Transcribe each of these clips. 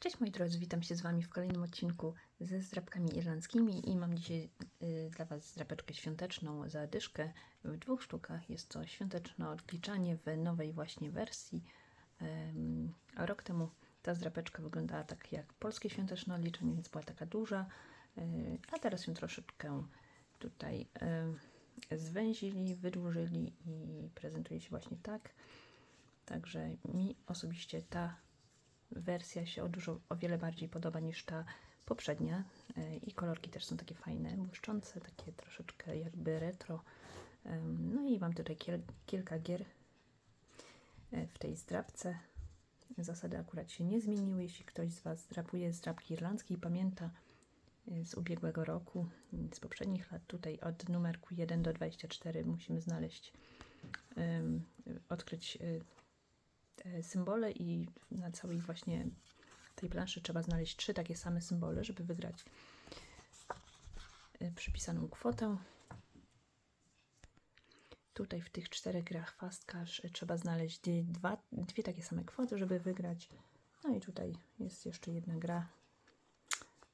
Cześć moi drodzy, witam się z Wami w kolejnym odcinku ze zdrabkami irlandzkimi i mam dzisiaj y, dla Was zdrabeczkę świąteczną za dyszkę w dwóch sztukach. Jest to świąteczne odliczanie w nowej właśnie wersji. Ym, rok temu ta zdrabeczka wyglądała tak jak polskie świąteczne odliczanie, więc była taka duża, y, a teraz ją troszeczkę tutaj y, zwęzili, wydłużyli i prezentuje się właśnie tak. Także mi osobiście ta wersja się o dużo, o wiele bardziej podoba niż ta poprzednia E, i kolorki też są takie fajne, błyszczące, takie troszeczkę jakby retro. No i mam tutaj kilka gier e, w tej zdrabce. Zasady akurat się nie zmieniły. Jeśli ktoś z Was zdrabuje zdrabki irlandzkie i pamięta e, z ubiegłego roku, z poprzednich lat, tutaj od numerku 1 do 24 musimy znaleźć, em, odkryć symbole i na całej właśnie tej planszy trzeba znaleźć trzy takie same symbole, żeby wygrać y, przypisaną kwotę. Tutaj w tych czterech grach Fast Cash y, trzeba znaleźć dwa, dwie takie same kwoty, żeby wygrać. No i tutaj jest jeszcze jedna gra.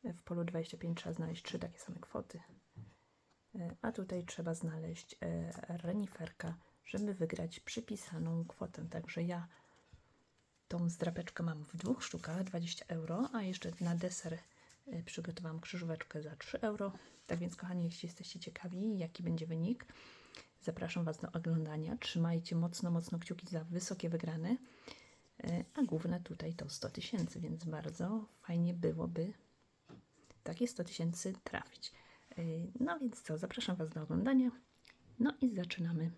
W polu 25 trzeba znaleźć trzy takie same kwoty. A tutaj trzeba znaleźć reniferka, żeby wygrać przypisaną kwotę. Także ja Tą zdrapeczkę mam w dwóch sztukach, 20 euro, a jeszcze na deser y, przygotowałam krzyżóweczkę za 3 euro. Tak więc, kochani, jeśli jesteście ciekawi, jaki będzie wynik, zapraszam Was do oglądania. Trzymajcie mocno, mocno kciuki za wysokie wygrane, y, a główne tutaj to 100 tysięcy, więc bardzo fajnie byłoby takie 100 tysięcy trafić. Y, No więc co, zapraszam Was do oglądania. No i zaczynamy.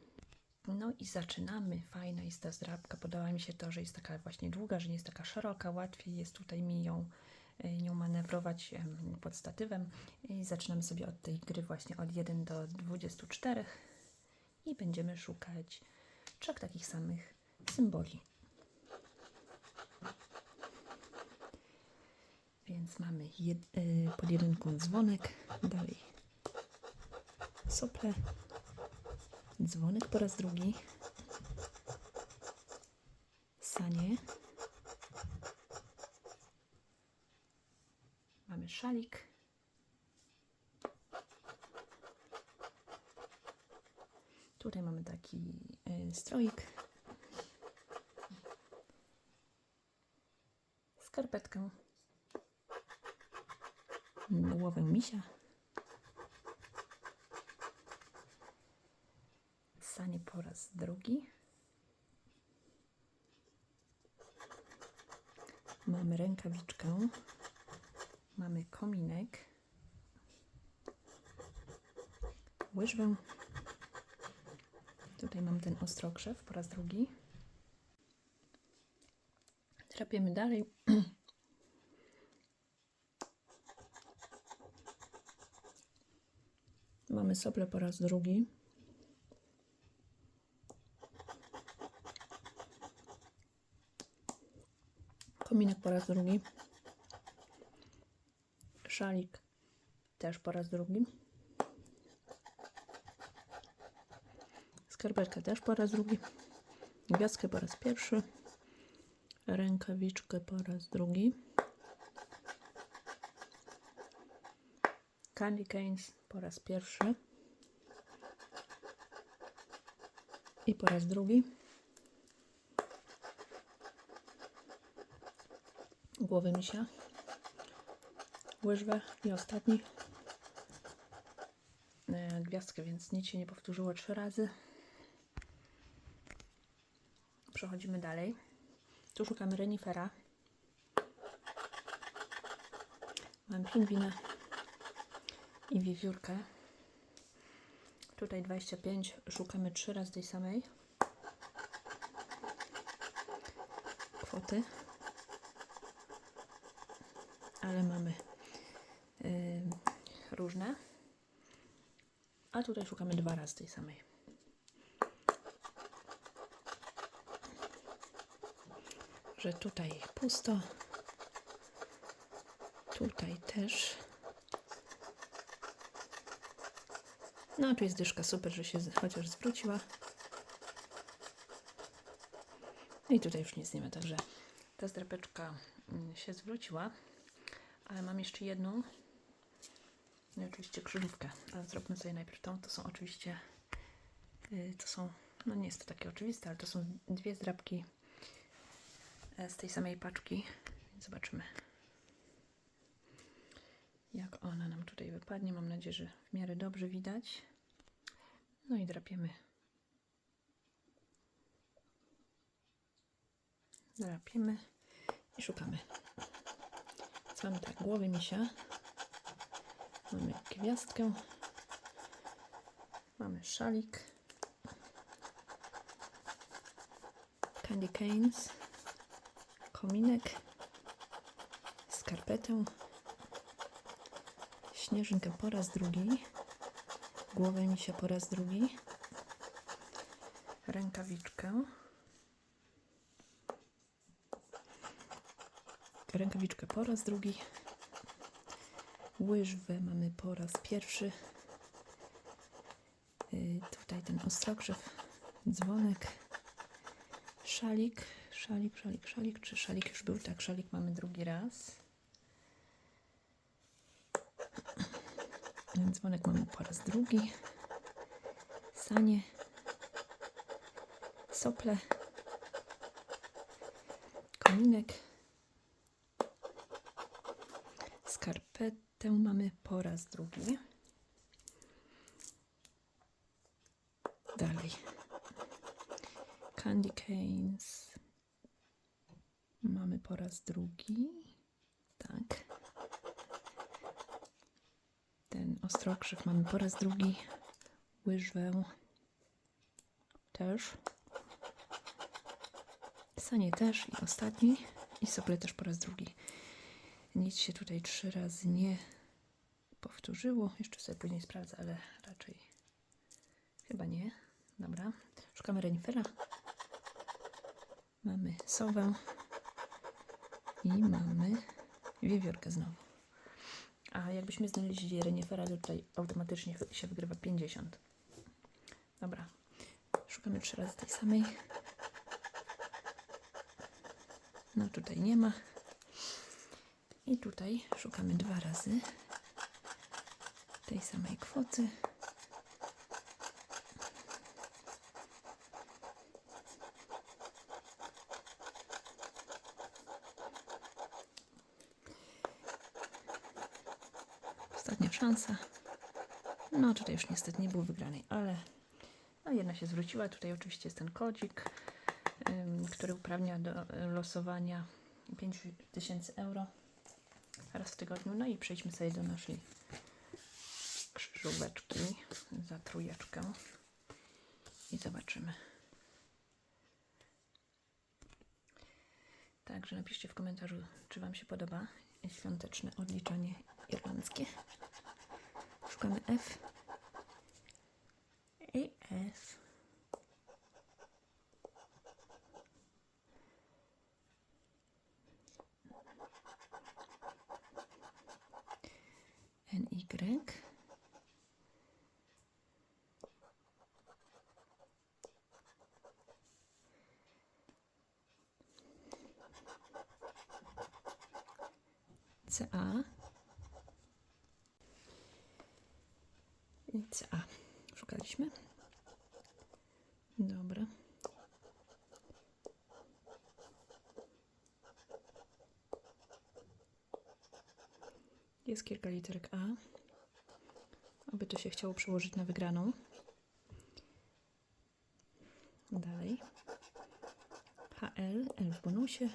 No i zaczynamy. Fajna jest ta zdrabka. Podoba mi się to, że jest taka właśnie długa, że nie jest taka szeroka. Łatwiej jest tutaj mi ją, y, nią manewrować pod statywem. I zaczynamy sobie od tej gry właśnie od 1 do 24 i będziemy szukać trzech takich samych symboli. Więc mamy jed, y, pod jedynką dzwonek, dalej sople, dzwonek po raz drugi, sanie, mamy szalik, tutaj mamy taki y, stroik, skarpetkę, głowę misia, sanie po raz drugi. Mamy rękawiczkę, mamy kominek, łyżwę. Tutaj mam ten ostrokrzew po raz drugi. Trapiemy dalej. Mamy sople po raz drugi. Kominek po raz drugi. Szalik też po raz drugi. Skarpetkę też po raz drugi. Gwiazdkę po raz pierwszy. Rękawiczkę po raz drugi. Candy canes po raz pierwszy. I po raz drugi. Głowy misia, łyżwę i ostatni e, gwiazdkę, więc nic się nie powtórzyło trzy razy. Przechodzimy dalej. Tu szukamy renifera. Mam pingwina i wiewiórkę. Tutaj 25. Szukamy trzy razy tej samej kwoty ale mamy y, różne. A tutaj szukamy dwa razy tej samej. Że tutaj pusto. Tutaj też. No, tu jest dyszka, super, że się chociaż zwróciła. No I tutaj już nic nie ma, także ta zdrapeczka mm, się zwróciła, ale mam jeszcze jedną. No i oczywiście krzyżówkę, ale zróbmy sobie najpierw tą. To są oczywiście, y, to są, no nie jest to takie oczywiste, ale to są dwie zdrapki e, z tej samej paczki. Więc zobaczymy, jak ona nam tutaj wypadnie. Mam nadzieję, że w miarę dobrze widać. No i drapiemy. Drapiemy i szukamy. Mamy tak, głowy misia. Mamy gwiazdkę. Mamy szalik. Candy canes. Kominek. Skarpetę. Śnieżynkę po raz drugi. Głowę misia po raz drugi. Rękawiczkę. Rękawiczkę po raz drugi. Łyżwę mamy po raz pierwszy. Yy, tutaj ten ostrokrzew, dzwonek, szalik, szalik, szalik, szalik. Czy szalik już był? Tak, szalik mamy drugi raz. Dzwonek mamy po raz drugi. Sanie, sople, kominek, skarpetę mamy po raz drugi. Dalej. Candy canes mamy po raz drugi. Tak. Ten ostrokrzyw mamy po raz drugi. Łyżwę też. Sanie też i ostatni. I sople też po raz drugi. Nic się tutaj trzy razy nie powtórzyło. Jeszcze sobie później sprawdzę, ale raczej chyba nie. Dobra. Szukamy renifera. Mamy sowę. I mamy wiewiórkę znowu. A jakbyśmy znaleźli renifera, to tutaj automatycznie się wygrywa 50. Dobra. Szukamy trzy razy tej samej. No tutaj nie ma. I tutaj szukamy dwa razy tej samej kwoty. Ostatnia szansa. No tutaj już niestety nie było wygranej, ale no, jedna się zwróciła. Tutaj oczywiście jest ten kodzik, ym, który uprawnia do losowania 5000 euro raz w tygodniu. No i przejdźmy sobie do naszej krzyżóweczki za trójeczkę i zobaczymy. Także napiszcie w komentarzu, czy Wam się podoba świąteczne odliczanie irlandzkie. Szukamy F i F. NY. CA i CA. Szukaliśmy. Dobra. Jest kilka literek A. Aby to się chciało przełożyć na wygraną. Dalej. HL, L w bonusie.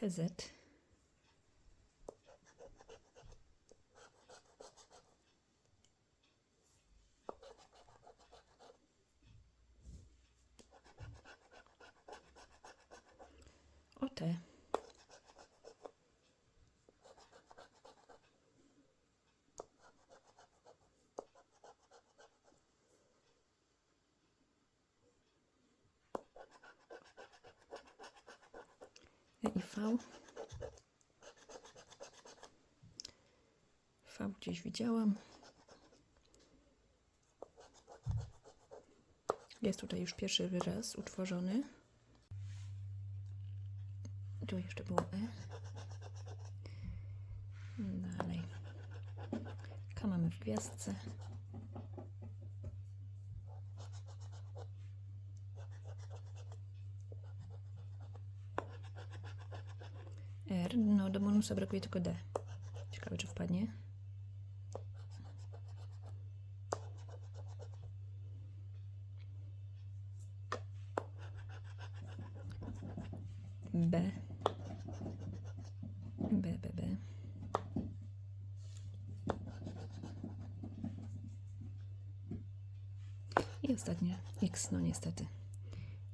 Pizit. Ote. V gdzieś widziałam. Jest tutaj już pierwszy wyraz utworzony. Tu jeszcze było E. Dalej. K mamy w gwiazdce. No do bonusa brakuje tylko D. Ciekawe, czy wpadnie. B. B, B, B. I ostatnie X, no niestety.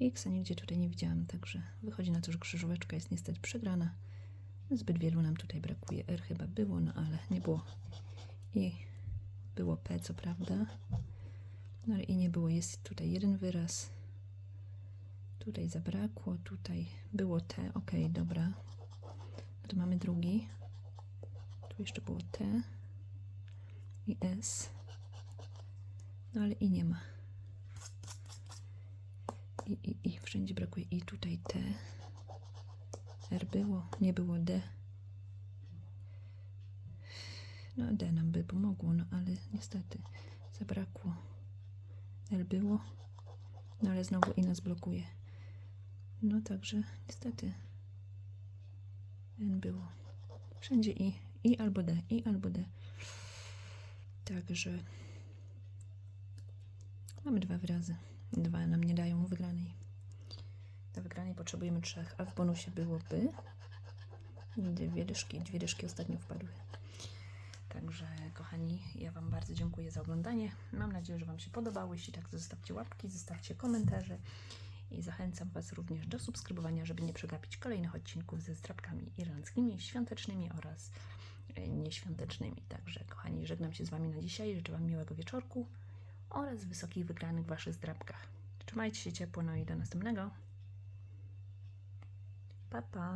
X nigdzie tutaj nie widziałam, także wychodzi na to, że krzyżóweczka jest niestety przegrana. Zbyt wielu nam tutaj brakuje. R chyba było, no ale nie było. I było P, co prawda. No ale i nie było. Jest tutaj jeden wyraz. Tutaj zabrakło, tutaj było T. Ok, dobra. No to mamy drugi. Tu jeszcze było T i S. No ale i nie ma. I, i, i wszędzie brakuje i tutaj T. R było, nie było D. No D nam by pomogło, no ale niestety zabrakło. L było, no ale znowu i nas blokuje. No także niestety N było. Wszędzie I, I albo D, I albo D. Także mamy dwa wyrazy. Dwa nam nie dają wygranej. Do wygranej potrzebujemy trzech, a w bonusie byłoby dwie dyszki. Dwie dyszki ostatnio wpadły. Także, kochani, ja Wam bardzo dziękuję za oglądanie. Mam nadzieję, że Wam się podobało. Jeśli tak, to zostawcie łapki, zostawcie komentarze i zachęcam Was również do subskrybowania, żeby nie przegapić kolejnych odcinków ze zdrabkami irlandzkimi, świątecznymi oraz e, nieświątecznymi. Także, kochani, żegnam się z Wami na dzisiaj. Życzę Wam miłego wieczorku oraz wysokich wygranych w Waszych zdrabkach. Trzymajcie się ciepło, no i do następnego. Па-па!